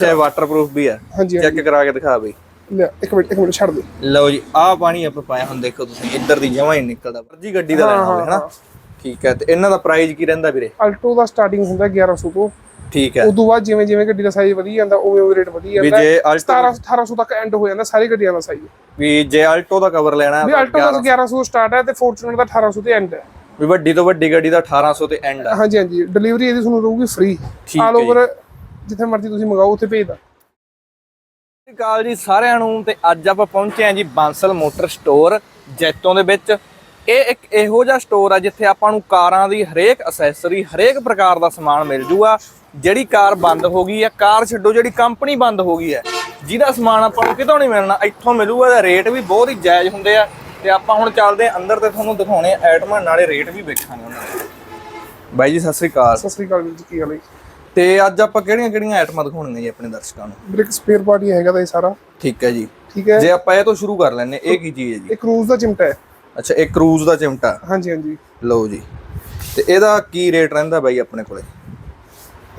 ਤੇ ਵਾਟਰਪ੍ਰੂਫ ਵੀ ਆ। ਹਾਂਜੀ ਚੈੱਕ ਕਰਾ ਕੇ ਦਿਖਾ ਬਈ। ਲੈ ਇੱਕ ਮਿੰਟ ਇੱਕ ਮਿੰਟ ਛੱਡ ਦੇ। ਲਓ ਜੀ ਆਹ ਪਾਣੀ ਆਪਾਂ ਪਾਇਆ ਹੁਣ ਦੇਖੋ ਤੁਸੀਂ ਇੱਧਰ ਦੀ ਜਮਾ ਹੀ ਨਿਕਲਦਾ। ਮਰਜ਼ੀ ਗੱਡੀ ਦਾ ਲੈਣਾ ਹੋਵੇ ਹਨਾ? ਠੀਕ ਹੈ ਤੇ ਇਹਨਾਂ ਦਾ ਪ੍ਰਾਈਸ ਕੀ ਰਹਿੰਦਾ ਵੀਰੇ? ਅਲਟੋ ਦਾ ਸਟਾਰਟਿੰਗ ਹੁੰਦਾ 1100 ਤੋਂ। ਠੀਕ ਹੈ। ਉਦੋਂ ਬਾਅਦ ਜਿਵੇਂ ਜਿਵੇਂ ਗੱਡੀ ਦਾ ਸਾਈਜ਼ ਵਧੀ ਜਾਂਦਾ ਉਵੇਂ ਉਵੇਂ ਰੇਟ ਵਧੀ ਵੀ ਜਾਂਦਾ। ਜੇ ਅਲਟੋ 17 1800 ਤੱਕ ਐਂਡ ਹੋ ਜਾਂਦਾ ਸਾਰੀ ਗੱਡੀਆਂ ਦਾ ਸਾਈਜ਼ ਵੀ ਜੇ ਅਲਟੋ ਦਾ ਕਵਰ ਲੈਣਾ ਵੀ ਹੈ ਅਲਟੋ ਦਾ 1100 ਸਟਾਰਟ ਹੈ ਤੇ ਫੋਰਚੂਨਰ ਦਾ 1800 ਤੇ ਐਂਡ ਹੈ। ਵੀ ਵੱਡੀ ਤੋਂ ਵੱਡੀ ਗੱਡੀ ਦਾ 1800 ਤੇ ਐਂਡ ਆ ਹਾਂਜੀ ਹਾਂਜੀ। ਡਿਲੀਵਰੀ ਇਹਦੀ ਤੁਹਾਨੂੰ ਰਹੂਗੀ ਫ੍ਰੀ ਆਲ ਹੈ ਜੀ। ਓਵਰ ਜਿੱਥੇ ਮਰਜ਼ੀ ਤੁਸੀਂ ਮੰਗਾਓ ਉੱਥੇ ਭੇਜਦਾ ਸਤਿ ਸ਼੍ਰੀ ਅਕਾਲ ਜੀ ਸਾਰਿਆਂ ਨੂੰ ਤੇ ਅੱਜ ਆਪਾਂ ਪਹੁੰਚੇ ਹਾਂ ਜੀ ਬਾਂਸਲ ਮੋਟਰ ਸਟੋਰ ਜੈਤੋਂ ਦੇ ਵਿੱਚ। ਇਹ ਇੱਕ ਇਹੋ ਜਿਹਾ ਸਟੋਰ ਆ ਜਿੱਥੇ ਆਪਾਂ ਨੂੰ ਕਾਰਾਂ ਦੀ ਹਰੇਕ ਅਸੈਸਰੀ ਹਰੇਕ ਪ੍ਰਕਾਰ ਦਾ ਸਮਾਨ ਮਿਲ ਜੂਗਾ। ਜਿਹੜੀ ਕਾਰ ਬੰਦ ਹੋ ਗਈ ਹੈ ਕਾਰ ਛੱਡੋ ਜਿਹੜੀ ਕੰਪਨੀ ਬੰਦ ਹੋ ਗਈ ਹੈ ਜਿਹਦਾ ਸਮਾਨ ਆਪਾਂ ਨੂੰ ਕਿਤੋਂ ਨਹੀਂ ਮਿਲਣਾ ਇੱਥੋਂ ਮਿਲੂਗਾ ਇਹਦਾ ਰੇਟ ਵੀ ਬਹੁਤ ਹੀ ਜਾਇਜ਼ ਹੁੰਦੇ ਆ। ਤੇ ਆਪਾਂ ਹੁਣ ਚੱਲਦੇ ਆ ਅੰਦਰ ਤੇ ਤੁਹਾਨੂੰ ਦਿਖਾਉਣੇ ਆ ਆਈਟਮਾਂ ਨਾਲੇ ਰੇਟ ਵੀ ਵੇਖਾਂਗੇ ਉਹਨਾਂ ਦੇ। ਬਾਈ ਜੀ ਸਤਿ ਸ੍ਰੀ ਅਕਾਲ। ਸਤਿ ਸ੍ਰੀ ਅਕਾਲ ਵੀਰ ਜੀ ਕੀ ਹਾਲ ਹੈ ਜੀ? ਤੇ ਅੱਜ ਆਪਾਂ ਕਿਹੜੀਆਂ ਕਿਹੜੀਆਂ ਆਈਟਮਾਂ ਦਿਖਾਉਣੀਆਂ ਜੀ ਆਪਣੇ ਦਰਸ਼ਕਾਂ ਨੂੰ? ਵੀਰੇ ਇੱਕ ਸਪੇਅਰ ਪਾਰਟ ਹੀ ਹੈਗਾ ਤਾਂ ਇਹ ਸਾਰਾ। ਠੀਕ ਹੈ ਜੀ। ਠੀਕ ਹੈ। ਜੇ ਆਪਾਂ ਇਹ ਤੋਂ ਸ਼ੁਰੂ ਕਰ ਲੈਨੇ ਇਹ ਕੀ ਚੀਜ਼ ਹੈ ਜੀ? ਇਹ ਕਰੂਜ਼ ਦਾ ਚਿਮਟਾ ਹੈ। ਅੱਛਾ ਇਹ ਕਰੂਜ਼ ਦਾ ਚਿਮਟਾ। ਹਾਂਜੀ ਹਾਂਜੀ। ਲਓ ਜੀ। ਤੇ ਇਹਦਾ ਕੀ ਰੇਟ ਰਹਿੰਦਾ ਬਾਈ ਆਪਣੇ ਕੋਲੇ?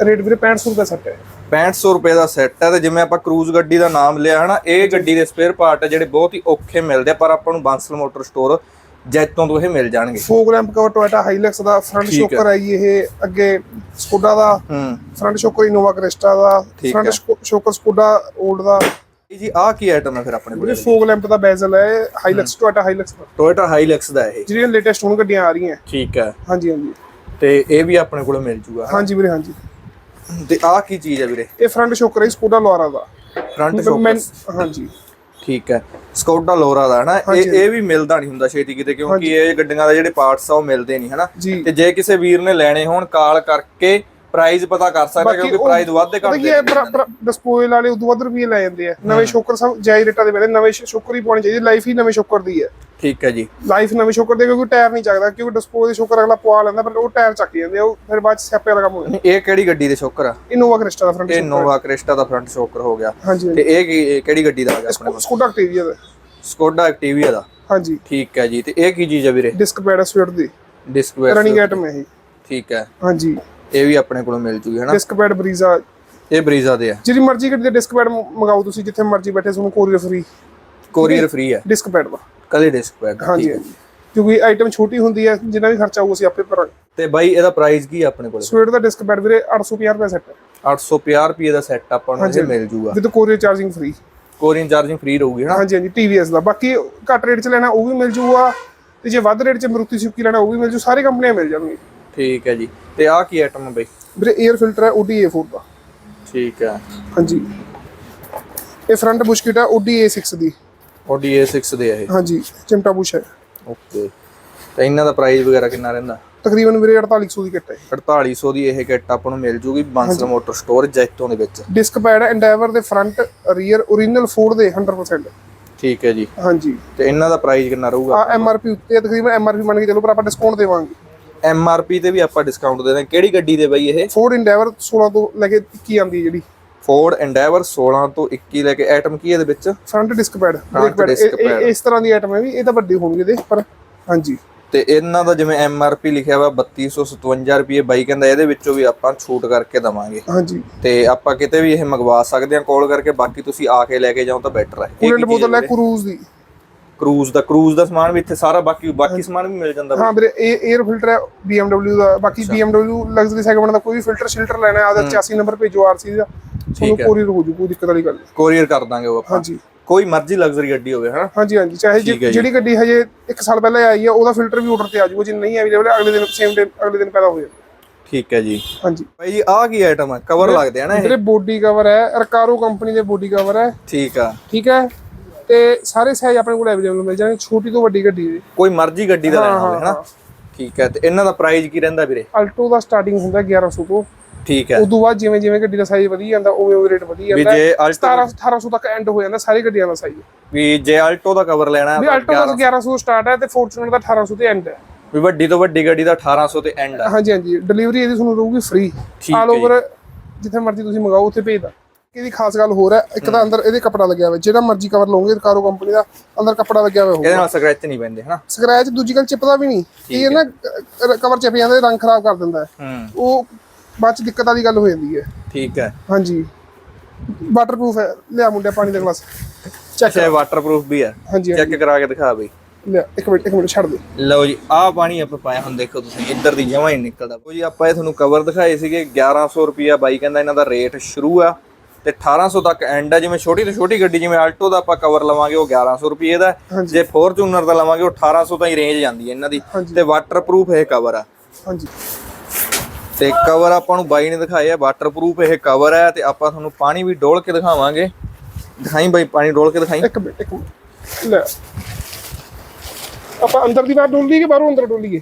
ਰੇਟ ਵੀਰੇ 6500 ਰੁਪਏ ਸੈੱਟ ਹੈ। 6500 ਰੁਪਏ ਦਾ ਸੈੱਟ ਹੈ ਤੇ ਜਿਵੇਂ ਆਪਾਂ ਕਰੂਜ਼ ਗੱਡੀ ਦਾ ਨਾਮ ਲਿਆ ਹਨਾ ਇਹ ਗੱਡੀ ਦੇ ਸਪੇਅਰ ਪਾਰਟ ਜਿਹੜੇ ਬਹੁਤ ਹੀ ਔਖੇ ਮਿਲਦੇ ਪਰ ਆਪਾਂ ਨੂੰ ਬਾਂਸਲ ਮੋਟਰ ਸਟੋਰ ਜੈਤੋਂ ਤੋਂ ਇਹ ਮਿਲ ਜਾਣਗੇ। Fog lamp cover Toyota Hilux ਦਾ ਫਰੰਟ। ਸ਼ੋਕਰ ਹੈ। ਇਹ ਅੱਗੇ ਸਕੋਡਾ ਦਾ ਹੂੰ। ਫਰੰਟ ਸ਼ੋਕਰ ਇਨੋਵਾ ਕ੍ਰਿਸਟਾ ਦਾ ਫਰੰਟ ਸ਼ੋਕਰ ਸਕੋਡਾ 올ਡ ਦਾ। ਇਹ ਜੀ ਆਹ ਕੀ ਆਈਟਮ ਹੈ ਫਿਰ ਆਪਣੇ ਕੋਲੇ? ਫੋਗ ਲੈਂਪ ਦਾ ਬੈਜ਼ਲ ਹੈ ਹਾਈਲੈਕਸ ਟੋਇਟਾ ਹਾਈਲੈਕਸ ਦਾ। ਟੋਇਟਾ ਹਾਈਲੈਕਸ ਦਾ ਇਹ। ਜਿਹੜੀਆਂ ਲੇਟੈਸਟ ਹੁਣ ਗੱਡੀਆਂ ਆ ਰਹੀਆਂ। ਠੀਕ ਹੈ। ਹਾਂਜੀ ਹਾਂਜੀ। ਤੇ ਇਹ ਵੀ ਆਪਣੇ ਕੋਲੇ ਮਿਲ ਜੂਗਾ ਹਾਂਜੀ ਵੀਰੇ ਹਾਂਜੀ। ਤੇ ਆਹ ਕੀ ਚੀਜ਼ ਹੈ ਵੀਰੇ? ਇਹ ਫਰੰਟ ਸ਼ੋਕਰ ਹੈ ਸਕੋਡਾ ਲੋਰਾ ਦਾ। ਫਰੰਟ ਸ਼ੋਕਰ ਹਾਂਜੀ। ਠੀਕ ਹੈ। ਸਕੋਡਾ ਲੋਰਾ ਦਾ ਹਨਾ? ਇਹ ਇਹ ਵੀ ਮਿਲਦਾ ਨਹੀਂ ਹੁੰਦਾ ਛੇਤੀ ਕਿਤੇ ਕਿਉਂਕਿ ਇਹ ਗੱਡੀਆਂ ਦੇ ਜਿਹੜੇ ਪਾਰਟਸ ਆ ਉਹ ਮਿਲਦੇ ਨਹੀਂ ਹਨਾ? ਤੇ ਜੇ ਕਿਸੇ ਵੀਰ ਨੇ ਲੈਣੇ ਹੋਣ ਕਾਲ ਕਰਕੇ ਪ੍ਰਾਈਸ ਪਤਾ ਕਰ ਸਕਦਾ ਕਿਉਂਕਿ ਪ੍ਰਾਈਸ ਵੱਧਦੇ ਘੱਟਦੇ ਹੈ ਡਿਸਪੋਜ਼ਲ ਵਾਲੇ ਉਦੋਂ ਵੱਧ ਰੁਪਏ ਲੈ ਜਾਂਦੇ ਆ। ਨਵੇਂ ਸ਼ੋਕਰ ਸਭ ਜਾਈ ਰੇਟਾਂ ਦੇ ਪੈਂਦੇ ਨਵੇਂ ਸ਼ੋਕਰ ਹੀ ਪਾਉਣੇ ਚਾਹੀਦੇ ਲਾਈਫ ਹੀ ਨਵੇਂ ਸ਼ੋਕਰ ਦੀ ਹੈ। ਠੀਕ ਹੈ ਜੀ। ਲਾਈਫ ਨਵੇਂ ਸ਼ੋਕਰ ਦੇ ਕਿਉਂਕਿ ਟਾਇਰ ਨਹੀਂ ਚੱਕਦਾ ਕਿਉਂਕਿ ਡਿਸਪੋਜ਼ ਦੇ ਸ਼ੋਕਰ ਅਗਲਾ ਪਵਾ ਲੈਂਦਾ ਪਰ ਉਹ ਟਾਇਰ ਚੱਕ ਜਾਂਦੇ ਆ ਉਹ ਫਿਰ ਬਾਅਦ ਚ ਸਿਆਪੇ ਵਾਲਾ ਕੰਮ ਹੋ ਜਾਂਦਾ। ਇਹ ਕਿਹੜੀ ਗੱਡੀ ਦੇ ਸ਼ੋਕਰ ਆ? ਇਨੋਵਾ ਕ੍ਰਿਸਟਾ ਦਾ ਫਰੰਟ ਇਹ ਨੋਵਾ ਕ੍ਰਿਸਟਾ ਦਾ ਫਰੰਟ ਸ਼ੋਕਰ ਹੋ ਗਿਆ। ਤੇ ਇਹ ਕਿਹੜੀ ਗੱਡੀ ਦਾ ਆ ਗਿਆ ਆਪਣੇ ਕੋਲ? ਸਕੂਡਾ ਐਕਟੀਵੀਆ ਦਾ। ਸਕੋਡਾ ਐਕਟੀਵੀਆ ਦਾ। ਹਾਂਜੀ। ਠੀਕ ਹੈ ਜੀ ਤੇ ਇਹ ਕੀ ਚੀਜ਼ ਹੈ ਵੀਰੇ? ਡਿਸਕ ਪੈਡ ਸਵਿਫਟ ਦੀ। ਡਿਸਕ ਵੇਅਰ ਰਨਿੰਗ ਆਈਟਮ ਹੈ ਇਹ। ਠੀਕ ਹੈ। ਹਾਂਜੀ। ਇਹ ਵੀ ਆਪਣੇ ਕੋਲ ਮਿਲ ਜੂਗੀ ਹਨਾ? Disc pad Brezza. ਇਹ ਬਰੀਜ਼ਾ ਦੇ ਆ। ਜਿਹੜੀ ਮਰਜ਼ੀ ਗੱਡੀ ਦੇ ਡਿਸਕ ਪੈਡ ਮੰਗਾਓ ਤੁਸੀਂ ਜਿੱਥੇ ਮਰਜ਼ੀ ਬੈਠੇ ਤੁਹਾਨੂੰ ਕੋਰੀਅਰ ਫ੍ਰੀ ਕੋਰੀਅਰ ਫ੍ਰੀ ਹੈ ਡਿਸਕ ਪੈਡ ਦਾ ਕਦੇ ਡਿਸਕ ਪੈਡ ਹਾਂਜੀ। ਕਿਉਂਕਿ ਆਈਟਮ ਛੋਟੀ ਹੁੰਦੀ ਹੈ ਜਿੰਨਾ ਵੀ ਖਰਚਾ ਆਊ ਅਸੀਂ ਆਪੇ ਭਰਾਂਗੇ। ਤੇ ਬਾਈ ਇਹਦਾ ਪ੍ਰਾਈਸ ਕੀ ਆਪਣੇ ਕੋਲ? ਸਵਿਫਟ ਦਾ ਡਿਸਕ ਪੈਡ ਵੀਰੇ 850 ਰੁਪਏ ਸੈੱਟ ਹੈ 850 ਰੁਪਏ ਦਾ ਸੈੱਟ ਆਪਾਂ ਨੂੰ ਇਹ ਮਿਲ ਜੂਗਾ। With courier charging free courier charging free ਰਹੂਗੀ ਹਨਾ? ਹਾਂਜੀ ਹਾਂਜੀ TVS ਦਾ। ਬਾਕੀ ਘੱਟ ਰੇਟ 'ਚ ਲੈਣਾ ਉਹ ਵੀ ਮਿਲ ਜੂਗਾ। ਤੇ ਜੇ ਵੱਧ ਰੇਟ 'ਚ ਮਰੂਤੀ ਸੁਜ਼ੂਕੀ ਲੈਣਾ ਉਹ ਵੀ ਮਿਲ ਜੂ। ਸਾਰੀ ਕੰਪਨੀਆਂ ਮਿਲ ਜਾਣਗੀਆਂ। ਠੀਕ ਹੈ ਜੀ। ਤੇ ਆਹ ਕੀ ਆਈਟਮ ਹੈ ਬਾਈ? ਵੀਰੇ 에ਅਰ ਫਿਲਟਰ ਹੈ OD A4 ਦਾ। ਠੀਕ ਹੈ। ਹਾਂਜੀ। ਇਹ ਫਰੰਟ ਬੁਸ਼ਕਿਟ ਹੈ OD A6 ਦੀ। Audi A6 ਦੇ ਇਹ? ਹਾਂਜੀ ਚਿਮਟਾ ਬੁਸ਼ ਹੈ। ਓਕੇ। ਤੇ ਇਹਨਾਂ ਦਾ ਪ੍ਰਾਈਸ ਵਗੈਰਾ ਕਿੰਨਾ ਰਹਿੰਦਾ? ਤਕਰੀਬਨ ਵੀਰੇ 4800 ਦੀ ਕਿੱਟ ਹੈ 4800 ਦੀ ਇਹ ਕਿੱਟ ਆਪਾਂ ਨੂੰ ਮਿਲ ਜੂਗੀ ਬਾਂਸਲ ਮੋਟਰ ਸਟੋਰ ਜੈਤੋਂ ਦੇ ਵਿੱਚ। ਡਿਸਕ ਪੈਡ ਹੈ ਐਂਡੈਵਰ ਦੇ ਫਰੰਟ ਰੀਅਰ ਓਰੀਜਨਲ ਫੋਰਡ ਦੇ 100% ਠੀਕ ਹੈ ਜੀ। ਹਾਂਜੀ। ਤੇ ਇਹਨਾਂ ਦਾ ਪ੍ਰਾਈਸ ਕਿੰਨਾ ਰਹੂਗਾ? ਆ MRP ਉੱਤੇ ਹੈ, ਤਕਰੀਬਨ MRP ਮੰਨ ਕੇ ਚੱਲੋ ਪਰ ਆਪਾਂ ਡਿਸਕਾਊਂਟ ਦੇਵਾਂਗੇ। ਐਮਆਰਪੀ ਤੇ ਵੀ ਆਪਾਂ ਡਿਸਕਾਊਂਟ ਦੇ ਦਾਂਗੇ ਕਿਹੜੀ ਗੱਡੀ ਦੇ ਬਾਈ ਇਹ? ਫੋਰਡ ਐਂਡੈਵਰ 16 ਤੋਂ ਲੈ ਕੇ 21 ਆਂਦੀ ਹੈ ਜਿਹੜੀ। ਫੋਰਡ ਐਂਡੈਵਰ 16 ਤੋਂ 21 ਲੈ ਕੇ ਆਈਟਮ ਕੀ ਹੈ ਇਹਦੇ ਵਿੱਚ? Front disc pad brake pad. ਇਸ ਤਰ੍ਹਾਂ ਦੀ ਆਈਟਮ ਹੈ ਵੀ ਇਹ ਤਾਂ ਵੱਡੀ ਹੋਣਗੇ ਦੇ ਪਰ ਹਾਂਜੀ। ਤੇ ਇਹਨਾਂ ਦਾ ਜਿਵੇਂ ਐਮਆਰਪੀ ਲਿਖਿਆ ਵਾ 3257 ਰੁਪਏ ਬਾਈ ਕਹਿੰਦਾ ਇਹਦੇ ਵਿੱਚੋਂ ਵੀ ਆਪਾਂ ਛੂਟ ਕਰਕੇ ਦਵਾਂਗੇ। ਹਾਂਜੀ। ਤੇ ਆਪਾਂ ਕਿਤੇ ਵੀ ਇਹ ਮੰਗਵਾ ਸਕਦੇ ਹਾਂ ਕਾਲ ਕਰਕੇ ਬਾਕੀ ਤੁਸੀਂ ਆ ਕੇ ਲੈ ਕੇ ਜਾਓ ਤਾਂ ਬੈਟਰ ਹੈ। ਕੂਲੈਂਟ ਬੋਤਲ ਹੈ ਕਰੂਜ਼ ਦੀ। ਕਰੂਜ਼ ਦਾ ਕਰੂਜ਼ ਦਾ ਸਮਾਨ ਵੀ ਇੱਥੇ ਸਾਰਾ ਬਾਕੀ ਬਾਕੀ ਸਮਾਨ ਵੀ ਮਿਲ ਜਾਂਦਾ। ਹਾਂ ਵੀਰੇ ਇਹ 에ਅਰ ਫਿਲਟਰ ਹੈ BMW ਦਾ ਬਾਕੀ BMW ਲਗਜ਼ਰੀ ਸੈਗਮੈਂਟ ਦਾ ਕੋਈ ਵੀ ਫਿਲਟਰ ਸ਼ਿਲਟਰ ਲੈਣਾ ਹੈ ਆਦਾ 86 ਨੰਬਰ ਭੇਜੋ ਆਰਸੀ ਦਾ ਤੁਹਾਨੂੰ ਕੋਰੀਅਰ ਹੋ ਜੂ ਕੋਈ ਦਿੱਕਤ ਵਾਲੀ ਗੱਲ ਨਹੀਂ। ਕੋਰੀਅਰ ਕਰ ਦਾਂਗੇ ਉਹ ਆਪਾਂ। ਹਾਂਜੀ। ਕੋਈ ਮਰਜ਼ੀ ਲਗਜ਼ਰੀ ਗੱਡੀ ਹੋਵੇ ਹਨਾ? ਹਾਂਜੀ ਹਾਂਜੀ ਚਾਹੇ। ਜਿਹੜੀ ਗੱਡੀ ਹਜੇ 1 ਸਾਲ ਪਹਿਲਾਂ ਆਈ ਹੈ ਉਹਦਾ ਫਿਲਟਰ ਵੀ ਆਰਡਰ ਤੇ ਆ ਜਾਊਗਾ ਜੇ ਨਹੀਂ ਅਵੇਲੇਬਲ ਅਗਲੇ ਦਿਨ ਸੇਮ ਡੇ ਅਗਲੇ ਦਿਨ ਪੈਦਾ ਹੋ ਜਾਵੇ ਠੀਕ ਹੈ ਜੀ। ਹਾਂਜੀ। ਭਾਈ ਜੀ ਆਹ ਕੀ ਆਈਟਮ ਹੈ? ਕਵਰ ਲੱਗਦੇ ਆ ਨਾ ਇਹ? ਬੋਡੀ ਕਵਰ ਹੈ ਰਕਾਰੋ ਕੰਪਨੀ ਦੇ ਬੋਡੀ ਕਵਰ ਹੈ। ਠੀਕ ਆ। ਠੀਕ ਹੈ? ਤੇ ਸਾਰੇ ਸਾਈਜ਼ ਆਪਣੇ ਕੋਲ ਅਵੇਲੇਬਲ ਮਿਲ ਜਾਣਗੇ ਛੋਟੀ ਤੋਂ ਵੱਡੀ ਗੱਡੀ ਦੇ ਕੋਈ ਮਰਜ਼ੀ ਗੱਡੀ ਦਾ ਲੈਣਾ ਹੋਵੇ ਹਨਾ? ਠੀਕ ਹੈ ਤੇ ਇਹਨਾਂ ਦਾ ਪ੍ਰਾਈਸ ਕੀ ਰਹਿੰਦਾ ਵੀਰੇ? ਅਲਟੋ ਦਾ ਸਟਾਰਟਿੰਗ ਹੁੰਦਾ 1100 ਤੋਂ। ਠੀਕ ਹੈ। ਉਦੋਂ ਬਾਅਦ ਜਿਵੇਂ ਜਿਵੇਂ ਗੱਡੀ ਦਾ ਸਾਈਜ਼ ਵਧੀ ਜਾਂਦਾ ਉਵੇਂ ਉਵੇਂ ਰੇਟ ਵਧੀ ਵੀ ਜਾਂਦਾ ਜੇ ਅਲਟੋ 17 1800 ਤੱਕ ਐਂਡ ਹੋ ਜਾਂਦਾ ਸਾਰੀ ਗੱਡੀਆਂ ਦਾ ਸਾਈਜ਼ ਵੀ ਜੇ ਅਲਟੋ ਦਾ ਕਵਰ ਲੈਣਾ ਵੀ ਹੈ ਅਲਟੋ ਦਾ 1100 ਸਟਾਰਟ ਹੈ ਤੇ ਫੋਰਚੂਨਰ ਦਾ 1800 ਤੇ ਐਂਡ ਹੈ। ਵੀ ਵੱਡੀ ਤੋਂ ਵੱਡੀ ਗੱਡੀ ਦਾ 1800 ਤੇ ਐਂਡ ਆ ਹਾਂਜੀ ਹਾਂਜੀ। ਡਿਲੀਵਰੀ ਇਹਦੀ ਤੁਹਾਨੂੰ ਰਹੂਗੀ ਫ੍ਰੀ ਆਲ ਓਵਰ ਜਿੱਥੇ ਮਰਜ਼ੀ ਤੁਸੀਂ ਮੰਗਾਓ ਉੱਥੇ ਭੇਜਦਾ ਇਹਦੀ ਖਾਸ ਗੱਲ ਹੋਰ ਹੈ ਇੱਕ ਤਾਂ ਅੰਦਰ ਇਹਦੇ ਕੱਪੜਾ ਲੱਗਿਆ ਹੋਇਆ ਜਿਹੜਾ ਮਰਜ਼ੀ ਕਵਰ ਲਓਗੇ ਕਾਰੋ ਕੰਪਨੀ ਦਾ ਅੰਦਰ ਕੱਪੜਾ ਲੱਗਿਆ ਹੋਇਆ ਹੋਊਗਾ। ਇਹਦੇ ਨਾਲ ਸਕ੍ਰੈਚ ਨਹੀਂ ਪੈਂਦੇ ਹਨਾ? ਸਕ੍ਰੈਚ ਦੂਜੀ ਗੱਲ ਚਿਪਦਾ ਵੀ ਨਹੀਂ। ਇਹ ਨਾ ਕਵਰ ਚਿਪ ਜਾਂਦਾ ਰੰਗ ਖਰਾਬ ਕਰ ਦਿੰਦਾ ਹੈ। ਹੂੰ। ਉਹ ਬਾਅਦ ਚ ਦਿੱਕਤ ਵਾਲੀ ਗੱਲ ਹੋ ਜਾਂਦੀ ਹੈ। ਠੀਕ ਹੈ। ਹਾਂਜੀ। ਵਾਟਰਪ੍ਰੂਫ ਹੈ। ਲਿਆ ਮੁੰਡਿਆ ਪਾਣੀ ਦਾ ਗਲਾਸ। ਚੈੱਕ ਇਹ ਵਾਟਰਪ੍ਰੂਫ ਵੀ ਹਾਂਜੀ ਚੈੱਕ ਕਰਾ ਕੇ ਦਿਖਾ ਬਈ। ਲਿਆ ਇੱਕ ਮਿੰਟ ਇੱਕ ਮਿੰਟ ਛੱਡ ਦੇ ਲਓ ਜੀ ਆਹ ਪਾਣੀ ਆਪਾਂ ਪਾਇਆ ਹੁਣ ਦੇਖੋ ਤੁਸੀਂ ਇੱਧਰ ਦੀ ਜਮਾ ਹੀ ਨਿਕਲਦਾ। ਉਹ ਜੀ ਆਪਾਂ ਇਹ ਤੁਹਾਨੂੰ ਕਵਰ ਦਿਖਾਏ ਸੀਗੇ 1100 ਰੁਪਿਆ ਬਾਈ ਕਹਿੰਦਾ ਇਹਨਾਂ ਦਾ ਰੇਟ ਸ਼ੁਰੂ ਆ। ਤੇ 1800 ਤੱਕ ਐਂਡ ਆ ਜਿਵੇਂ ਛੋਟੀ ਤੋਂ ਛੋਟੀ ਗੱਡੀ ਜਿਵੇਂ ਆਲਟੋ ਦਾ ਆਪਾਂ ਕਵਰ ਲਵਾਂਗੇ ਉਹ 1100 ਰੁਪਏ ਦਾ ਹੈ। ਜੇ ਫੋਰਚੂਨਰ ਦਾ ਲਵਾਂਗੇ ਉਹ 1800 ਤਾਈਂ ਰੇਂਜ ਜਾਂਦੀ ਹੈ ਇਹਨਾਂ ਦੀ। ਤੇ ਵਾਟਰਪ੍ਰੂਫ ਇਹ ਕਵਰ ਆ। ਹਾਂਜੀ। ਤੇ ਕਵਰ ਆਪਾਂ ਨੂੰ ਬਾਈ ਨੇ ਦਿਖਾਏ ਆ ਵਾਟਰਪ੍ਰੂਫ ਇਹ ਕਵਰ ਹੈ ਤੇ ਆਪਾਂ ਤੁਹਾਨੂੰ ਪਾਣੀ ਵੀ ਡੋਲ ਕੇ ਦਿਖਾਵਾਂਗੇ। ਦਿਖਾਈ ਬਾਈ ਪਾਣੀ ਡੋਲ ਕੇ ਦਿਖਾਈ। ਇੱਕ ਮਿੰਟ ਇੱਕ ਮਿੰਟ। ਲੈ। ਆਪਾਂ ਅੰਦਰ ਦੀ ਬਾਹਰ ਡੋਲੀਏ ਕਿ ਬਾਹਰੋਂ ਅੰਦਰ ਡੋਲੀਏ?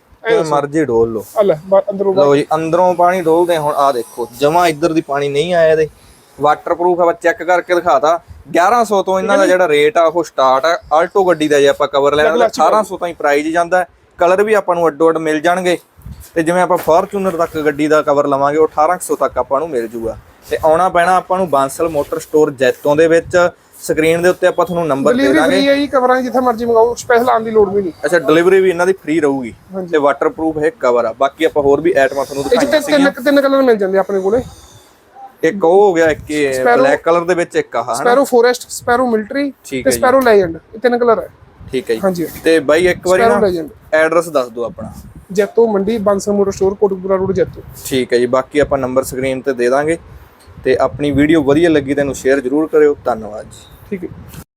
ਮਰਜ਼ੀ ਡੋਲ ਲਓ। ਲੈ ਅੰਦਰੋਂ ਲਓ ਜੀ ਅੰਦਰੋਂ ਪਾਣੀ ਡੋਲਦੇ ਹੁਣ ਆ ਦੇਖੋ ਜਮਾ ਇੱਧਰ ਦੀ ਪਾਣੀ ਨਹੀਂ ਆਇਆ ਇਹਦੇ। ਵਾਟਰਪ੍ਰੂਫ ਆਪਾਂ ਚੈੱਕ ਕਰਕੇ ਦਿਖਾਤਾ। 1100 ਤੋਂ ਇਹਨਾਂ ਦਾ ਜਿਹੜਾ ਰੇਟ ਆ ਉਹ ਸਟਾਰਟ ਆ। ਆਲਟੋ ਗੱਡੀ ਦਾ ਜੇ ਆਪਾਂ ਕਵਰ ਲੈਣਾ ਤਾਂ 1800 ਤਾਈਂ ਪ੍ਰਾਈਸ ਜਾਂਦਾ ਕਲਰ ਵੀ ਆਪਾਂ ਨੂੰ ਅੱਡੋ ਅੱਡ ਮਿਲ ਜਾਣਗੇ। ਤੇ ਜਿਵੇਂ ਆਪਾਂ ਫੋਰਚੂਨਰ ਤੱਕ ਗੱਡੀ ਦਾ ਕਵਰ ਲਵਾਂਗੇ ਉਹ 1800 ਤੱਕ ਆਪਾਂ ਨੂੰ ਮਿਲ ਜੂਗਾ। ਤੇ ਆਉਣਾ ਪੈਣਾ ਆਪਾਂ ਨੂੰ ਬਾਂਸਲ ਮੋਟਰ ਸਟੋਰ ਜੈਤੋਂ ਦੇ ਵਿੱਚ। ਸਕਰੀਨ ਦੇ ਉੱਤੇ ਆਪਾਂ ਤੁਹਾਨੂੰ ਨੰਬਰ ਦੇ ਡਿਲੀਵਰੀ ਦਾਂਗੇ। ਫ੍ਰੀ ਹੈ ਕਵਰਾਂ ਜਿੱਥੇ ਮਰਜ਼ੀ ਮੰਗਾਓ ਸਪੈਸ਼ਲ ਆਉਣ ਦੀ ਲੋੜ ਵੀ ਨਹੀਂ। ਅੱਛਾ ਡਿਲੀਵਰੀ ਵੀ ਇਹਨਾਂ ਦੀ ਫ੍ਰੀ ਰਹੂਗੀ। ਤੇ ਵਾਟਰਪ੍ਰੂਫ ਇਹ ਕਵਰ ਆ। ਬਾਕੀ ਆਪਾਂ ਹੋਰ ਵੀ ਆਈਟਮਾਂ ਤੁਹਾਨੂੰ ਦਿਖਾਈਆਂ ਤਿੰਨ ਤਿੰਨ ਤਿੰਨ ਕਲਰ ਮਿਲ ਜਾਂਦੇ ਆਪਣੇ ਕੋਲੇ। ਇੱਕ ਉਹ ਹੋ ਗਿਆ ਇੱਕ ਬਲੈਕ ਕਲਰ ਦੇ ਵਿੱਚ ਇੱਕ ਆਹ ਹਨਾ? ਸਪੈਰੋ ਫੋਰੈਸਟ ਸਪੈਰੋ ਮਿਲਟਰੀ ਠੀਕ ਤੇ ਸਪੈਰੋ ਲੈਜੈਂਡ ਇਹ ਤਿੰਨ ਕਲਰ ਹੈ। ਠੀਕ ਹੈ ਜੀ। ਹਾਂਜੀ। ਤੇ ਬਾਈ ਇੱਕ ਵਾਰੀ ਨਾ ਐਡਰੈਸ ਦੱਸ ਦਿਓ ਆਪਣਾ। Jaito Mandi Bansal motor store Kotkapura road Jaito. ਠੀਕ ਹੈ ਜੀ ਬਾਕੀ ਆਪਾਂ ਨੰਬਰ ਸਕਰੀਨ ਤੇ ਦੇ ਦਾਂਗੇ। ਤੇ ਆਪਣੀ ਵੀਡੀਓ ਵਧੀਆ ਲੱਗੀ ਤਾਂ ਇਹਨੂੰ ਸ਼ੇਅਰ ਜ਼ਰੂਰ ਕਰਿਓ। ਧੰਨਵਾਦ ਜੀ। ਠੀਕ ਹੈ।